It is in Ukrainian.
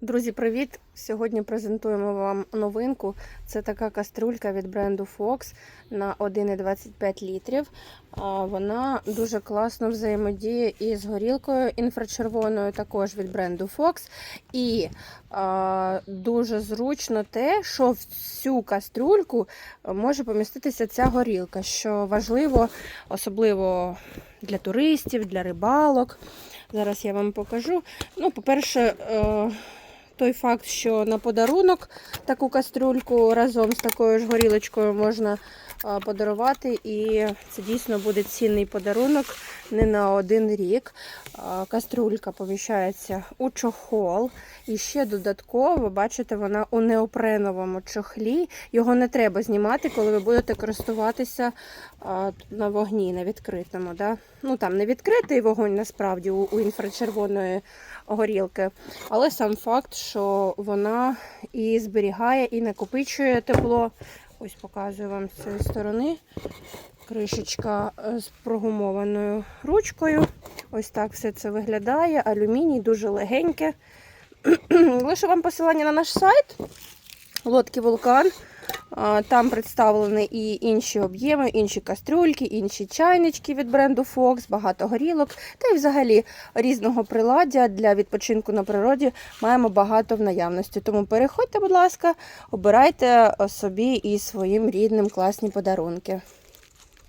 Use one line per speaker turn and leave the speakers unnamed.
Друзі, привіт! Сьогодні презентуємо вам новинку. Це така каструлька від бренду Fox на 1,25 літрів. Вона дуже класно взаємодіє із горілкою інфрачервоною, також від бренду Fox. І а, дуже зручно те, що в цю кастрюльку може поміститися ця горілка, що важливо, особливо для туристів, для рибалок. Зараз я вам покажу. Ну, по-перше, е, той факт, що на подарунок таку кастрюльку разом з такою ж горілочкою можна подарувати, і це дійсно буде цінний подарунок не на один рік. А, Кастрюлька поміщається у чохол. І ще додатково, бачите, вона у неопреновому чохлі. Його не треба знімати, коли ви будете користуватися на вогні, на відкритому. Да? Ну там не відкритий вогонь насправді у інфрачервоної горілки. Але сам факт, що вона і зберігає, і накопичує тепло. Ось показую вам з цієї сторони. Кришечка е, з прогумованою ручкою. Ось так все це виглядає. Алюміній дуже легеньке. Лишу вам посилання на наш сайт Лодки Вулкан. Там представлені і інші об'єми, інші кастрюльки, інші чайнички від бренду Fox, багато горілок та й взагалі різного приладдя для відпочинку на природі маємо багато в наявності. Тому переходьте, будь ласка, обирайте собі і своїм рідним класні подарунки.